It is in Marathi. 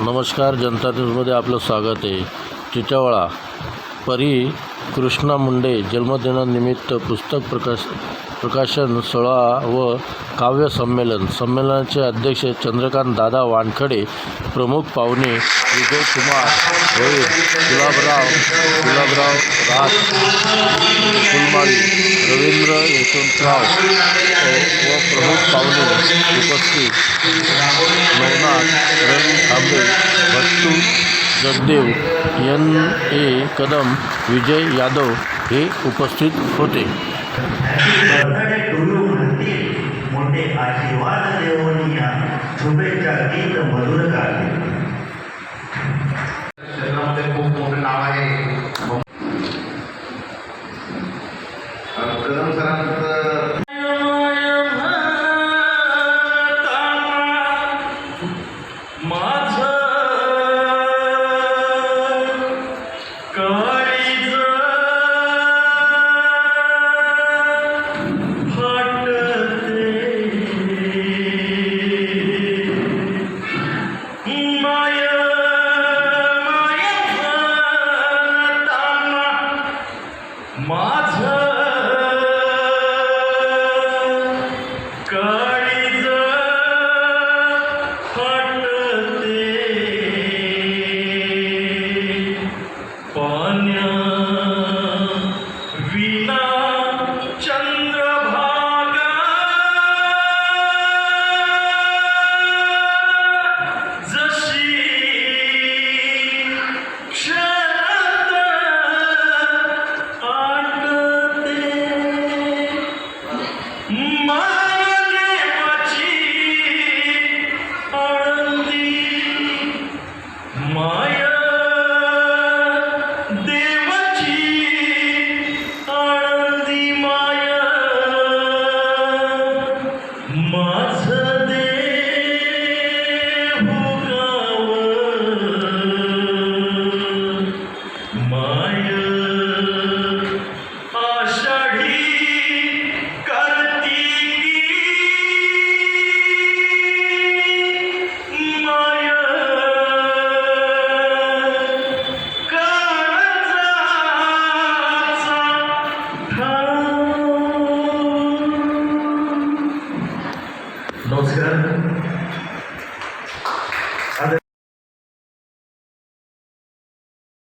नमस्कार जनता न्यूजमध्ये आपलं स्वागत आहे. टिटवाळा परी कृष्णा मुंडे जन्मदिनानिमित्त पुस्तक प्रकाश प्रकाशन सोहळा व काव्य संमेलन. संमेलनाचे अध्यक्ष चंद्रकांत दादा वानखडे प्रमुख पाहुणे विजयकुमार भोईर गुलाबराव गुलाबराव राज फुलमाळी रवींद्र यशवंतराव व व प्रमुख पाहुणे उपस्थित नवनाथ रवी आंबे भट्टू जगदेव एन ए कदम विजय यादव हे उपस्थित होते मोठे आशीर्वाद शुभेच्छा गीत मधुर खूप मोठं नाव आहे कदम सरांचं माझ my done